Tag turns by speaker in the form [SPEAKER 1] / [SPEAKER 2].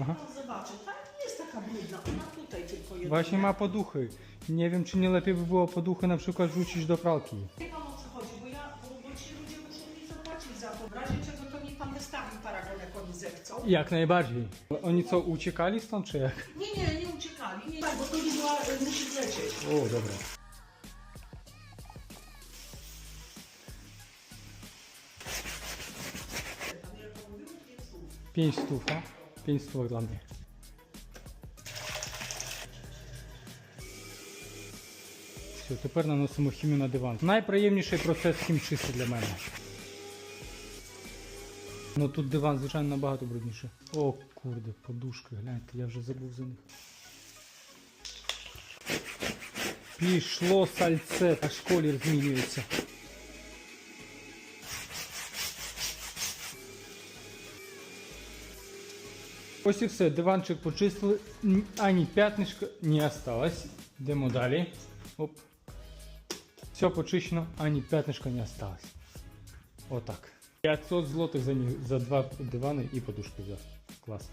[SPEAKER 1] Aha.
[SPEAKER 2] No zobaczę, ta nie jest taka brudna, ona tutaj tylko jedna.
[SPEAKER 1] Właśnie ma poduchy. Nie wiem, czy nie lepiej by było poduchy na przykład wrzucić do pralki.
[SPEAKER 2] Wie pan o co chodzi, bo ja, bo, bo ci ludzie muszą mi zapłacić za to. W razie czego to mi pan wystawi paragon, jak oni zechcą.
[SPEAKER 1] Jak najbardziej. Oni co, uciekali stąd, czy jak?
[SPEAKER 2] Nie, nie, nie uciekali. Nie, tak, bo to widła y, musi zlecieć.
[SPEAKER 1] O, dobra.
[SPEAKER 2] Pan mówił? Pięć słów.
[SPEAKER 1] Pięć stów, a? Pięć stów. Все, тепер наносимо хімію на диван. Найприємніший процес хімчистки для мене. Ну тут диван, звичайно, набагато брудніше. О, курде, подушки, гляньте, я вже забув за них. Пішло сальце, аж колір змінюється. Ось і все, диванчик почистили, ані п'ятнишка не осталось. Йдемо далі. Оп. Все почищено, ані п'ятнишка не осталось. Отак. 500 злотих за, за два дивани і подушку взяв. Клас.